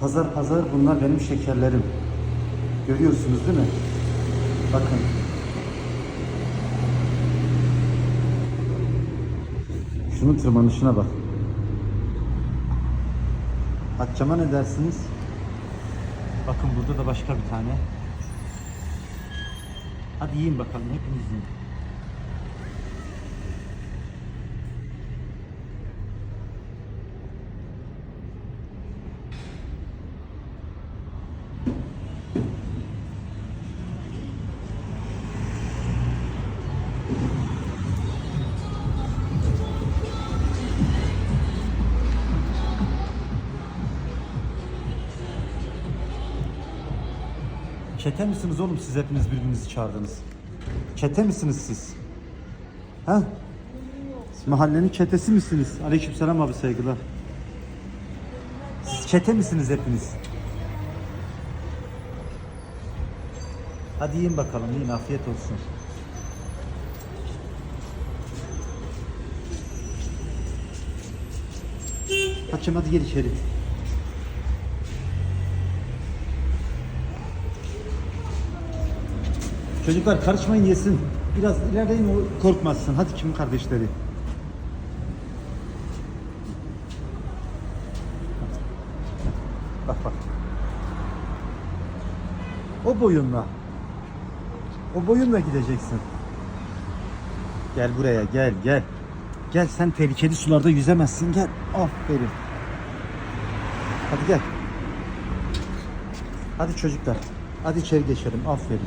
Pazar pazar bunlar benim şekerlerim. Görüyorsunuz değil mi? Bakın. Şunun tırmanışına bak. Akçama ne dersiniz? Bakın burada da başka bir tane. Hadi yiyin bakalım hepiniz yiyin. Çete misiniz oğlum siz hepiniz birbirinizi çağırdınız? Çete misiniz siz? Ha? Mahallenin çetesi misiniz? Aleykümselam abi saygılar. Siz çete misiniz hepiniz? Hadi yiyin bakalım yiyin afiyet olsun. Kaçım hadi gel içeri. Çocuklar karışmayın yesin. Biraz ilerleyin korkmazsın. Hadi kimin kardeşleri? Bak bak. O boyunla. O boyunla gideceksin. Gel buraya gel gel. Gel sen tehlikeli sularda yüzemezsin gel. Aferin. Hadi gel. Hadi çocuklar. Hadi içeri geçelim. Aferin.